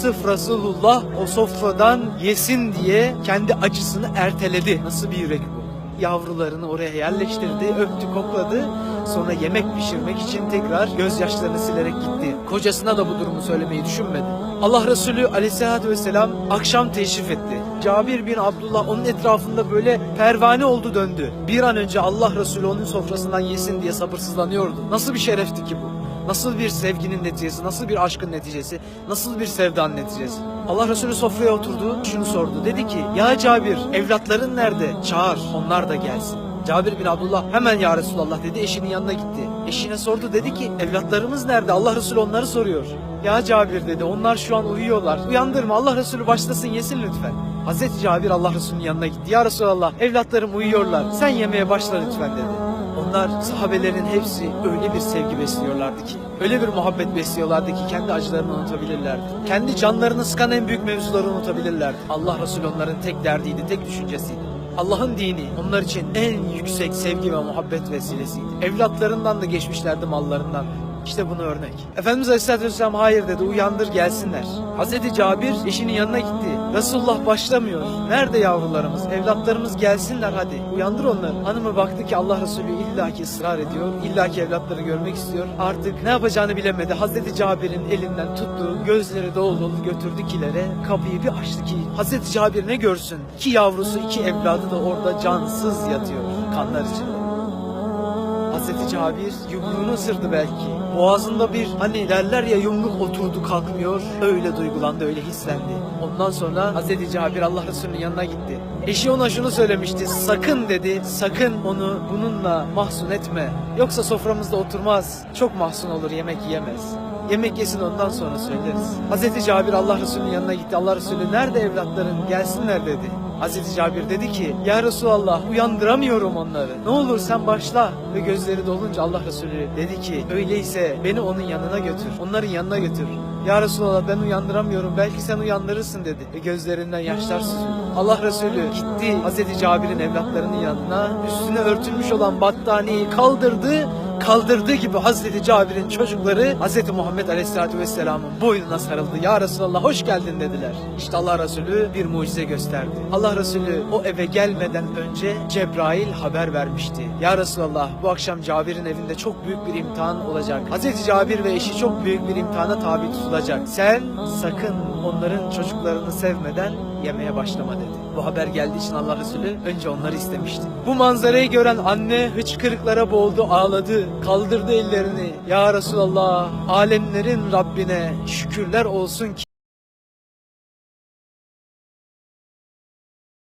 Sırf Resulullah o sofradan yesin diye kendi acısını erteledi. Nasıl bir yürek bu? Yavrularını oraya yerleştirdi, öptü, kokladı. Sonra yemek pişirmek için tekrar gözyaşlarını silerek gitti. Kocasına da bu durumu söylemeyi düşünmedi. Allah Resulü aleyhissalatü vesselam akşam teşrif etti. Cabir bin Abdullah onun etrafında böyle pervane oldu döndü. Bir an önce Allah Resulü onun sofrasından yesin diye sabırsızlanıyordu. Nasıl bir şerefti ki bu? Nasıl bir sevginin neticesi, nasıl bir aşkın neticesi, nasıl bir sevdanın neticesi? Allah Resulü sofraya oturdu, şunu sordu. Dedi ki, ya Cabir, evlatların nerede? Çağır, onlar da gelsin. Cabir bin Abdullah hemen ya Resulallah dedi, eşinin yanına gitti. Eşine sordu, dedi ki, evlatlarımız nerede? Allah Resulü onları soruyor. Ya Cabir dedi, onlar şu an uyuyorlar. Uyandırma, Allah Resulü başlasın yesin lütfen. Hazreti Cabir Allah Resulü'nün yanına gitti. Ya Resulallah, evlatlarım uyuyorlar. Sen yemeye başla lütfen dedi. Onlar sahabelerin hepsi öyle bir sevgi besliyorlardı ki, öyle bir muhabbet besliyorlardı ki kendi acılarını unutabilirlerdi. Kendi canlarını sıkan en büyük mevzuları unutabilirlerdi. Allah Resulü onların tek derdiydi, tek düşüncesiydi. Allah'ın dini onlar için en yüksek sevgi ve muhabbet vesilesiydi. Evlatlarından da geçmişlerdi mallarından. İşte bunu örnek. Efendimiz Aleyhisselatü Vesselam hayır dedi uyandır gelsinler. Hazreti Cabir eşinin yanına gitti. Resulullah başlamıyor. Nerede yavrularımız? Evlatlarımız gelsinler hadi. Uyandır onları. Hanımı baktı ki Allah Resulü illaki ısrar ediyor. illaki evlatları görmek istiyor. Artık ne yapacağını bilemedi. Hazreti Cabir'in elinden tuttu. Gözleri dolu dolu götürdü kilere. Kapıyı bir açtı ki Hazreti Cabir ne görsün? İki yavrusu iki evladı da orada cansız yatıyor. Kanlar içinde. Hazreti Cabir yumruğunu ısırdı belki. Boğazında bir hani derler ya yumruk oturdu kalkmıyor. Öyle duygulandı, öyle hislendi. Ondan sonra Hazreti Cabir Allah Resulü'nün yanına gitti. Eşi ona şunu söylemişti. Sakın dedi, sakın onu bununla mahzun etme. Yoksa soframızda oturmaz. Çok mahzun olur, yemek yiyemez. Yemek yesin ondan sonra söyleriz. Hazreti Cabir Allah Resulü'nün yanına gitti. Allah Resulü nerede evlatların gelsinler dedi. Hazreti Cabir dedi ki Ya Resulallah uyandıramıyorum onları. Ne olur sen başla. Ve gözleri dolunca Allah Resulü dedi ki öyleyse beni onun yanına götür. Onların yanına götür. Ya Resulallah ben uyandıramıyorum. Belki sen uyandırırsın dedi. Ve gözlerinden yaşlar süzüldü. Allah Resulü gitti Hazreti Cabir'in evlatlarının yanına. Üstüne örtülmüş olan battaniyeyi kaldırdı kaldırdığı gibi Hazreti Cabir'in çocukları Hazreti Muhammed Aleyhisselatü Vesselam'ın boynuna sarıldı. Ya Resulallah hoş geldin dediler. İşte Allah Resulü bir mucize gösterdi. Allah Resulü o eve gelmeden önce Cebrail haber vermişti. Ya Resulallah bu akşam Cabir'in evinde çok büyük bir imtihan olacak. Hazreti Cabir ve eşi çok büyük bir imtihana tabi tutulacak. Sen sakın onların çocuklarını sevmeden yemeye başlama dedi. Bu haber geldiği için Allah Resulü önce onları istemişti. Bu manzarayı gören anne hıçkırıklara boğuldu, ağladı, kaldırdı ellerini. Ya Resulallah, alemlerin Rabbine şükürler olsun ki